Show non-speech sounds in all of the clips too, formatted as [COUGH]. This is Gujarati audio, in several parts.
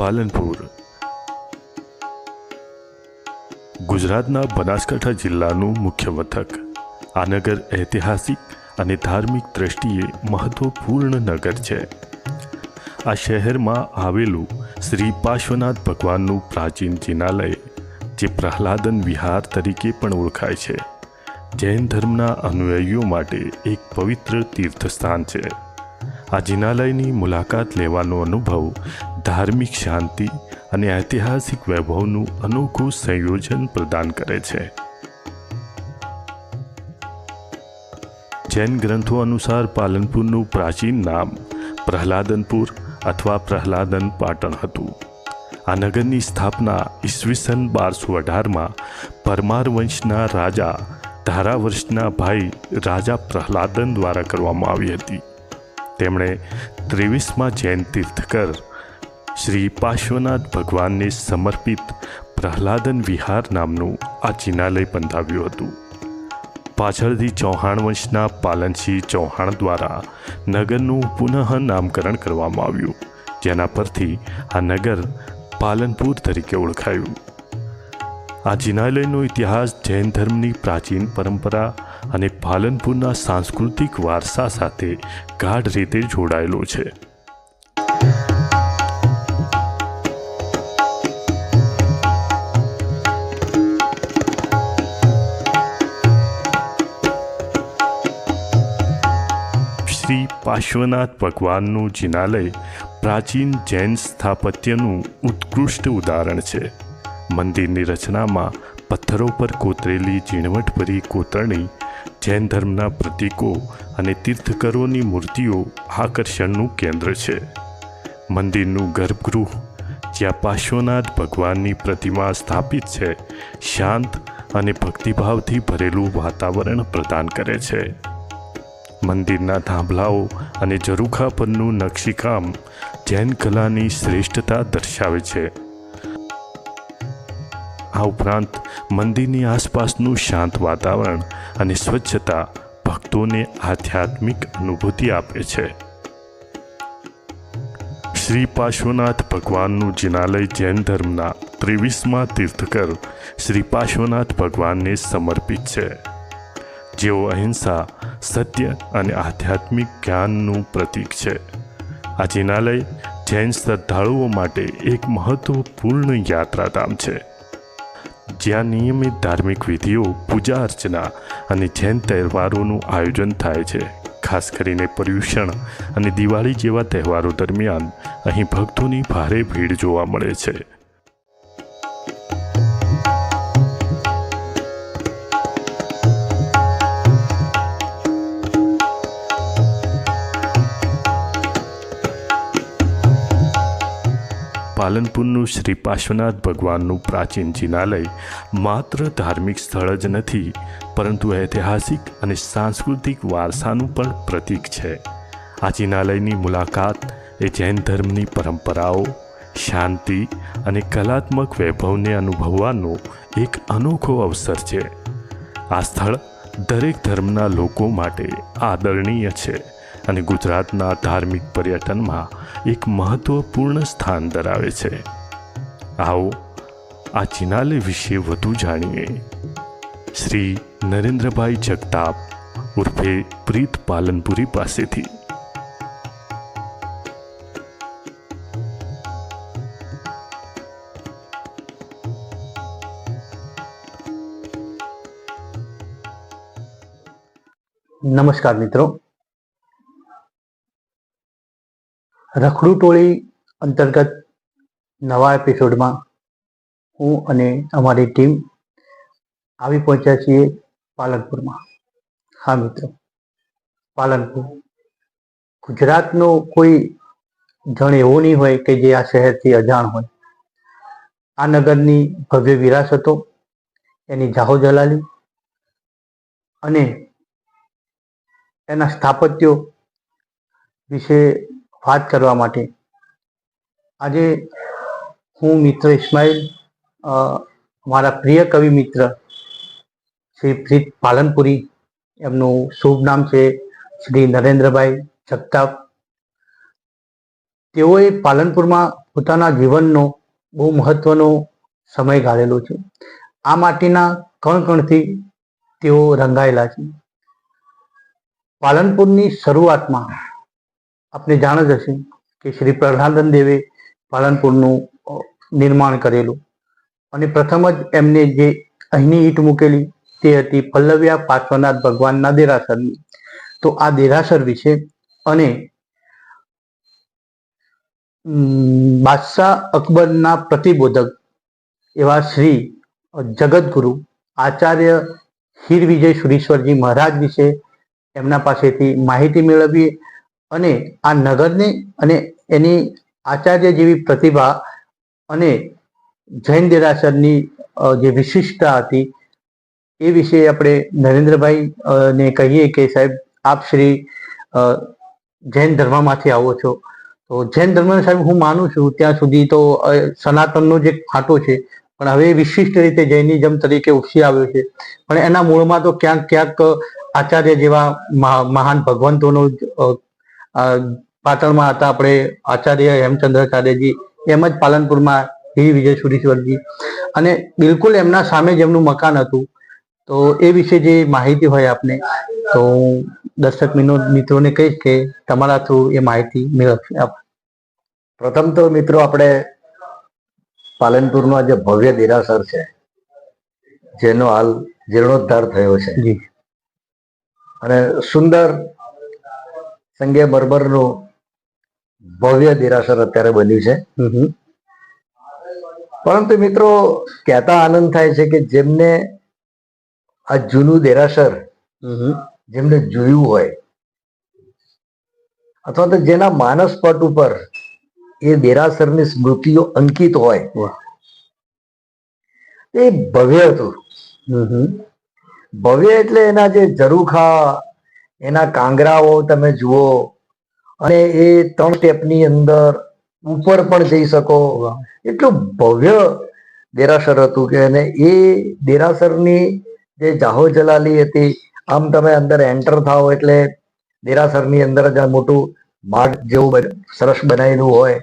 પાલનપુર. ગુજરાતના બનાસકાંઠા જિલ્લાનું મુખ્ય મથક. આ નગર ઐતિહાસિક અને ધાર્મિક દ્રષ્ટિએ મહત્વપૂર્ણ નગર છે. આ શહેરમાં આવેલું શ્રી પાર્શ્વનાથ ભગવાનનું પ્રાચીન જિનાલય, જે પ્રહલાદન વિહાર તરીકે પણ ઓળખાય છે, જૈન ધર્મના અનુયાયીઓ માટે એક પવિત્ર તીર્થસ્થાન છે. આ જિનાલયની મુલાકાત લેવાનો અનુભવ ધાર્મિક શાંતિ અને ઐતિહાસિક વૈભવનું અનોખું સંયોજન પ્રદાન કરે છે. જૈન ગ્રંથો અનુસાર પાલનપુરનું પ્રાચીન નામ પ્રહલાદનપુર અથવા પ્રહલાદન પાટણ હતું. આ નગરની સ્થાપના ઈસવીસન બારસો અઢારમાં પરમાર વંશના રાજા ધારાવર્ષના ભાઈ રાજા પ્રહલાદન દ્વારા કરવામાં આવી હતી. તેમણે ત્રેવીસમાં જૈન તીર્થકર શ્રી પાર્શ્વનાથ ભગવાનને સમર્પિત પ્રહલાદન વિહાર નામનું આ ચિનાલય બંધાવ્યું હતું. પાછળથી ચૌહાણ વંશના પાલનસિંહ ચૌહાણ દ્વારા નગરનું પુનઃ નામકરણ કરવામાં આવ્યું, જેના પરથી આ નગર પાલનપુર તરીકે ઓળખાયું. આ જિનાલયનો ઇતિહાસ જૈન ધર્મની પ્રાચીન પરંપરા અને પાલનપુરના સાંસ્કૃતિક વારસા સાથે ગાઢ રીતે જોડાયેલો છે. શ્રી પાર્શ્વનાથ ભગવાનનું જિનાલય પ્રાચીન જૈન સ્થાપત્યનું ઉત્કૃષ્ટ ઉદાહરણ છે. મંદિરની રચનામાં પથ્થરો પર કોતરેલી ઝીણવટભરી કોતરણી, જૈન ધર્મના પ્રતીકો અને તીર્થકરોની મૂર્તિઓ આકર્ષણનું કેન્દ્ર છે. મંદિરનું ગર્ભગૃહ, જ્યાં પાર્શ્વનાથ ભગવાનની પ્રતિમા સ્થાપિત છે, શાંત અને ભક્તિભાવથી ભરેલું વાતાવરણ પ્રદાન કરે છે. મંદિરના થાંભલાઓ અને ઝરૂખા પરનું નકશીકામ જૈન કલાની શ્રેષ્ઠતા દર્શાવે છે. આ ઉપરાંત મંદિરની આસપાસનું શાંત વાતાવરણ અને સ્વચ્છતા ભક્તોને આધ્યાત્મિક અનુભૂતિ આપે છે. શ્રી પાર્શ્વનાથ ભગવાનનું જિનાલય જૈન ધર્મના ત્રેવીસમાં તીર્થકર શ્રી પાર્શ્વનાથ ભગવાનને સમર્પિત છે. જેઓ અહિંસા, સત્ય અને આધ્યાત્મિક જ્ઞાનનું પ્રતીક છે. આ જિનાલય જૈન શ્રદ્ધાળુઓ માટે એક મહત્વપૂર્ણ યાત્રાધામ છે. જ્યાં નિયમિત ધાર્મિક વિધિઓ, પૂજા અર્ચના અને જૈન તહેવારોનું આયોજન થાય છે. ખાસ કરીને પર્યુષણ અને દિવાળી જેવા તહેવારો દરમિયાન અહીં ભક્તોની ભારે ભીડ જોવા મળે છે. પાલનપુરનું શ્રી પાર્શ્વનાથ ભગવાનનું પ્રાચીન જિનાલય માત્ર ધાર્મિક સ્થળ જ નથી, પરંતુ ઐતિહાસિક અને સાંસ્કૃતિક વારસાનું પણ પ્રતીક છે. આ જિનાલયની મુલાકાત એ જૈન ધર્મની પરંપરાઓ, શાંતિ અને કલાત્મક વૈભવને અનુભવવાનો એક અનોખો અવસર છે. આ સ્થળ દરેક ધર્મના લોકો માટે આદરણીય છે. અને ગુજરાતના ધાર્મિક પર્યટનમાં એક મહત્વપૂર્ણ સ્થાન ધરાવે છે. આવો આ જિનાલય વિશે વધુ જાણીએ. શ્રી નરેન્દ્રભાઈ જગતાપ ઉર્ફે પ્રીત પાલનપુરી પાસેથી. નમસ્કાર મિત્રો. રખડુ ટોળી અંતર્ગત નવા એપિસોડમાં હું અને અમારી ટીમ આવી પહોંચ્યા છીએ પાલનપુરમાં. હા, મિત્રો. પાલનપુર. ગુજરાતનો કોઈ જણ એવો નહીં હોય કે જે આ શહેરથી અજાણ હોય. આ નગરની ભવ્ય વિરાસતો, એની જાહો જલાલી અને એના સ્થાપત્યો વિશે વાત કરવા માટે. આજે હું મિત્ર ઇસ્માઇલ મારા પ્રિય કવિ મિત્ર શ્રી પ્રીત પાલનપુરી, એમનું શુભ નામ છે શ્રી નરેન્દ્રભાઈ જગતાપ. તેઓએ પાલનપુરમાં પોતાના જીવનનો બહુ મહત્વનો સમય ગાળેલો છે. આ માટીના કણ કણથી તેઓ રંગાયેલા છે. પાલનપુરની શરૂઆતમાં આપને જાણ જ હશે કે શ્રી પ્રહલાદન દેવે પાલનપુરનું નિર્માણ કરેલું. અને પ્રથમ જ એમને જે અહીંની ઈટ મૂકેલી તે હતી પલ્લવ્યા પાર્શ્વનાથ ભગવાનના દેરાસરની. તો આ દેરાસર વિશે અને બાદશાહ અકબરના પ્રતિબોધક એવા શ્રી જગતગુરુ આચાર્ય હીર વિજય સુરેશ્વરજી મહારાજ વિશે એમના પાસેથી માહિતી મેળવી અને આ નગરને અને એની આચાર્ય જેવી પ્રતિભા અને જૈન દેરાસરની જે વિશિષ્ટતા હતી, એ વિશે આપણે નરેન્દ્રભાઈ ને કહીએ કે સાહેબ, આપ શ્રી જૈન ધર્મમાંથી આવો છો. તો જૈન ધર્મ સાહેબ હું માનું છું, ત્યાં સુધી તો સનાતનનો જે ફાંટો છે, પણ હવે વિશિષ્ટ રીતે જૈનિઝમ તરીકે ઉપસી આવ્યો છે. પણ એના મૂળમાં તો ક્યાંક ક્યાંક આચાર્ય જેવા મહા- મહાન ભગવંતોનો પાટણમાં હતા આપણે આચાર્ય હેમચંદ્રાચાર્યજી એમ જ પાલનપુરમાં હિરી વિજય સુરેશ્વરજી. અને બિલકુલ એમના સામે જ એમનું મકાન હતું. તો એ વિશે જે માહિતી હોય આપને તો હું દર્શક મિત્રોને કહીશ કે તમારા થ્રુ એ માહિતી મેળવશે. પ્રથમ તો મિત્રો આપણે પાલનપુરનો જે ભવ્ય દેરાસર છે જેનો હાલ જીર્ણોદ્ધાર થયો છે. અને સુંદર સંગે બર્બરનું ભવ્ય દેરાસર અત્યારે બન્યું છે. પરંતુ મિત્રો કહેતા આનંદ થાય છે કે જેમને આ જૂનું દેરાસર. જેમને જોયું હોય અથવા તો જેના માનસ પટ ઉપર એ દેરાસરની સ્મૃતિઓ અંકિત હોય એ ભવ્ય હતું. ભવ્ય એટલે એના જે ઝરૂખા એના કાંગરાઓ તમે જુઓ. અને એ ત્રણ ટેપની અંદર ઉપર પણ જઈ શકો. એટલું ભવ્ય દેરાસર હતું કે અને એ દેરાસરની જે જાહો જલાલી હતી, આમ તમે અંદર એન્ટર થાઓ એટલે દેરાસરની અંદર જ મોટું માર્ગ જેવું સરસ બનાવેલું હોય.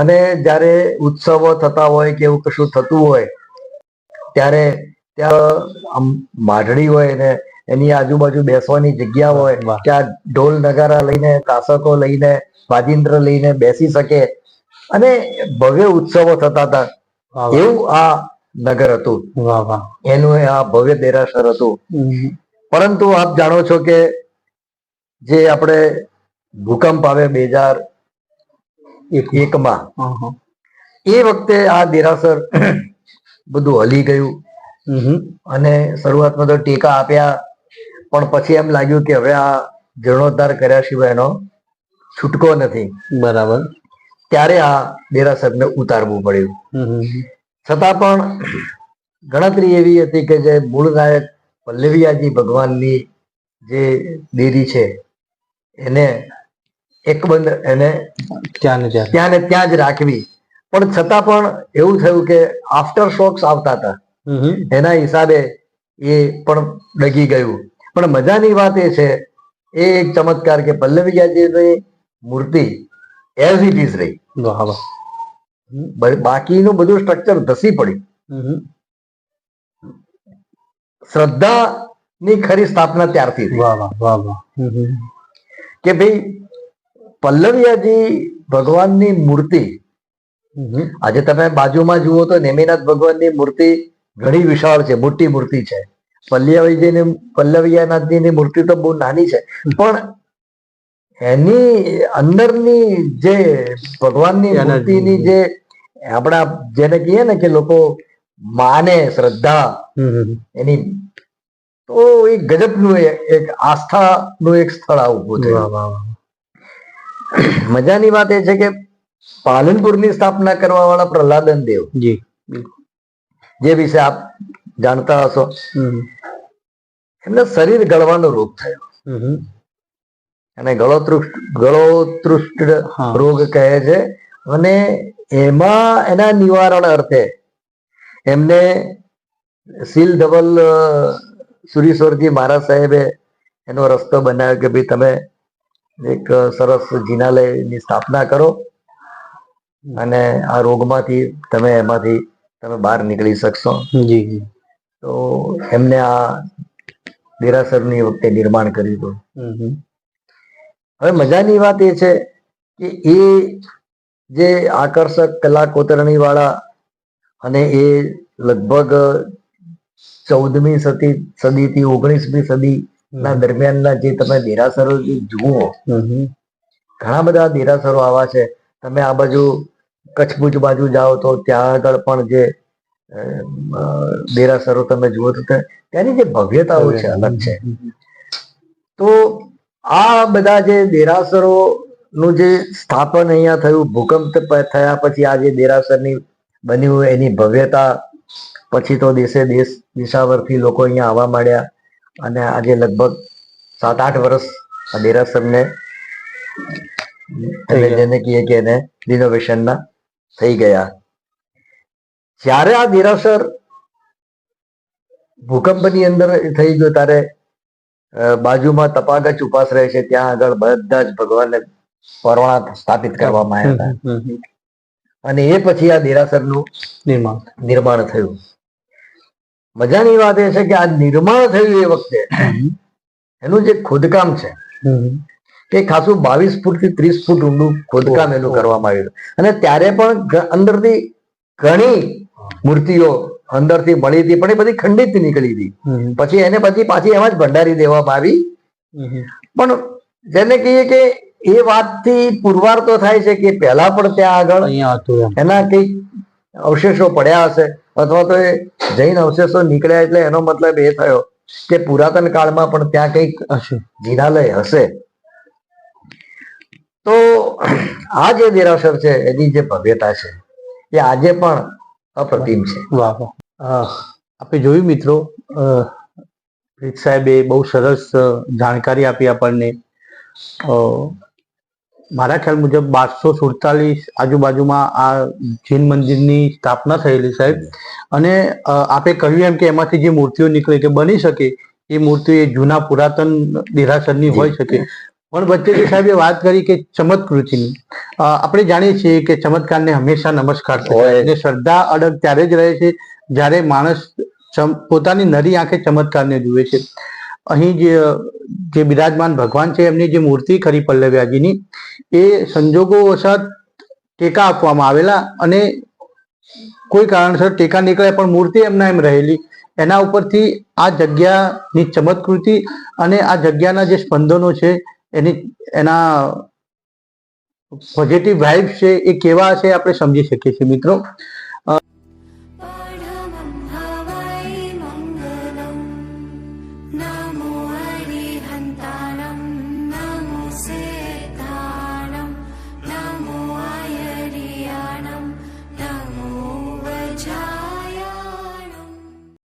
અને જ્યારે ઉત્સવો થતા હોય કે એવું કશું થતું હોય, ત્યારે ત્યાં આમ માઢડી હોય ને એની આજુબાજુ બેસવાની જગ્યા હોય. ત્યાં ઢોલ નગારા લઈને કાસકો લઈને વાજિંત્ર લઈને બેસી શકે અને ભવ્ય ઉત્સવો થતા હતા. એવું આ નગર હતું એનું આ ભવ્ય દેરાસર હતું. પરંતુ આપ જાણો છો કે જે આપણે ભૂકંપ આવે બે હજાર એક એકમાં. એ વખતે આ દેરાસર [COUGHS] બધું હલી ગયું. અને શરૂઆતમાં તો ટેકા આપ્યા પણ પછી એમ લાગ્યું કે હવે આ જીર્ણોદ્ધાર કર્યા સિવાય એનો છૂટકો નથી. બરાબર. ત્યારે આ દેરાસરને ઉતારવું પડ્યું. છતાં પણ ગણતરી એવી હતી કે જે મૂળ નાયક પલ્લવિયાજી ભગવાનની જે દેરી છે એને એકબંધ એને ત્યાં ને ત્યાં જ રાખવી. પણ છતાં પણ એવું થયું કે આફ્ટર શોક્સ આવતા હતા. એના હિસાબે એ પણ ડગી ગયું. પણ મજાની વાત એ છે એ એક ચમત્કાર કે પલ્લવીયાજીની મૂર્તિ એઝ ઇટ ઇઝ રહી. બાકીનું બધું સ્ટ્રક્ચર ધસી પડ્યું. શ્રદ્ધા ની ખરી સ્થાપના ત્યારથી વાહ વાહ વાહ વાહ. હમ હમ. કે ભાઈ પલ્લવિયાજી ભગવાનની મૂર્તિ. આજે તમે બાજુમાં જુઓ તો નેમિનાથ ભગવાનની મૂર્તિ ઘણી વિશાળ છે મોટી મૂર્તિ છે. પલ્લવીજીની પલ્લવીયાનાથજીની મૂર્તિ તો બહુ નાની છે. પણ એની અંદરની જે ભગવાનની મૂર્તિની જે આપણા જેને કહીએ ને કે લોકો માને શ્રદ્ધા. એની તો એ ગજબનું એક આસ્થાનું એક સ્થળ આ ઊભું વાહ થયું મજાની વાત એ છે કે પાલનપુરની સ્થાપના કરવા વાળા પ્રહલાદન દેવ જે વિશે આપ જાણતા હશો? એમને શરીર ગળવાનો રોગ થયો. અને ગળોતૃષ્ટ ગળોતૃષ્ટ રોગ કહે છે. અને એમાં એના નિવારણ અર્થે એમને સીલ ધવલ સુરીશ્વરજી મહારાજ સાહેબે એનો રસ્તો બનાવ્યો કે ભાઈ તમે એક સરસ જિનાલયની સ્થાપના કરો. અને આ રોગમાંથી તમે એમાંથી તમે બહાર નીકળી શકશો. જી જી. તો એમને આ દેરાસરની વખતે નિર્માણ કર્યું હતું. હવે મજાની વાત એ છે કે એ જે આકર્ષક કલા કોતરણી વાળા અને એ લગભગ ચૌદમી સદી સદીથી ઓગણીસમી સદી ના દરમિયાનના જે તમે દેરાસરો જે જુઓ. ઘણા બધા દેરાસરો આવા છે તમે આ બાજુ કચ્છ ભુજ બાજુ જાઓ તો ત્યાં આગળ પણ જે દેરાસરો તમે જુઓ તો ત્યાંની જે ભવ્યતાઓ છે અલગ છે. તો આ બધા જે દેરાસરો નું જે સ્થાપન અહીંયા થયું ભૂકંપ થયા પછી આ જે દેરાસરની બન્યું એની ભવ્યતા પછી તો દેશે દેશ દિશાવરથી લોકો અહીંયા આવવા માંડ્યા અને આજે લગભગ સાત આઠ વર્ષ આ દેરાસરને જેને કહીએ કે એને રિનોવેશનના થઈ ગયા. જ્યારે આ દેરાસર ભૂકંપની અંદર થઈ ગયો ત્યારે બાજુમાં તપાગચ ઉપાસ રહે છે. ત્યાં આગળ બધા જ ભગવાનને પરવાણા સ્થાપિત કરવામાં આવ્યા હતા. અને એ પછી આ દેરાસરનું નિર્માણ. નિર્માણ થયું. મજાની વાત એ છે કે આ નિર્માણ થયું એ વખતે એનું જે ખોદકામ છે. એ ખાસું બાવીસ ફૂટથી ત્રીસ ફૂટ ઊંડું ખોદકામ એનું કરવામાં આવ્યું અને ત્યારે પણ અંદરથી ઘણી મૂર્તિઓ અંદરથી મળી હતી પણ એ બધી ખંડિત નીકળી હતી. પછી એને પછી પાછી એમાં જ ભંડારી દેવામાં આવી. પણ જેને કહીએ કે એ વાતથી પુરવાર તો થાય છે કે પહેલા પણ ત્યાં આગળ એના કઈ અવશેષો પડ્યા હશે અથવા તો એ જૈન અવશેષો નીકળ્યા એટલે એનો મતલબ એ થયો કે પુરાતન કાળમાં પણ ત્યાં કંઈક જીરાલય હશે. તો આ જે દેરાસર છે એની જે ભવ્યતા છે એ આજે પણ અપ્રતિમ છે. વાહ વાહ. આપણે જોયું મિત્રો અ, પ્રીત સાહેબે બહુ સરસ જાણકારી આપી આપણને. મારા ખ્યાલ મુજબ બારસો સુડતાલીસ આજુબાજુમાં આ જૈન મંદિરની સ્થાપના થયેલી સાહેબ. અને આપે કહ્યું એમ કે એમાંથી જે મૂર્તિઓ નીકળે કે બની શકે એ મૂર્તિઓ એ જૂના પુરાતન દેરાસરની હોઈ શકે. પણ વચ્ચે સાહેબે વાત કરી કે ચમત્કૃતિની આપણે જાણીએ છીએ કે ચમત્કારને હંમેશા નમસ્કાર હોય. અને શ્રદ્ધા અડગ ત્યારે જ રહે છે જ્યારે માણસ પોતાની નરી આંખે ચમત્કારને જુએ છે. અહીં જે જે બિરાજમાન ભગવાન છે એમની જે મૂર્તિ ખરી પલ્લવ્યાજીની એ સંજોગો વસાત ટેકા આપવામાં આવેલા અને કોઈ કારણસર ટેકા નીકળ્યા પણ મૂર્તિ એમના એમ રહેલી. એના ઉપરથી આ જગ્યાની ચમત્કૃતિ અને આ જગ્યાના જે સ્પંદનો છે એની એના પોઝિટિવ વાઇબ્સ છે એ કેવા છે આપણે સમજી શકીએ છીએ મિત્રો.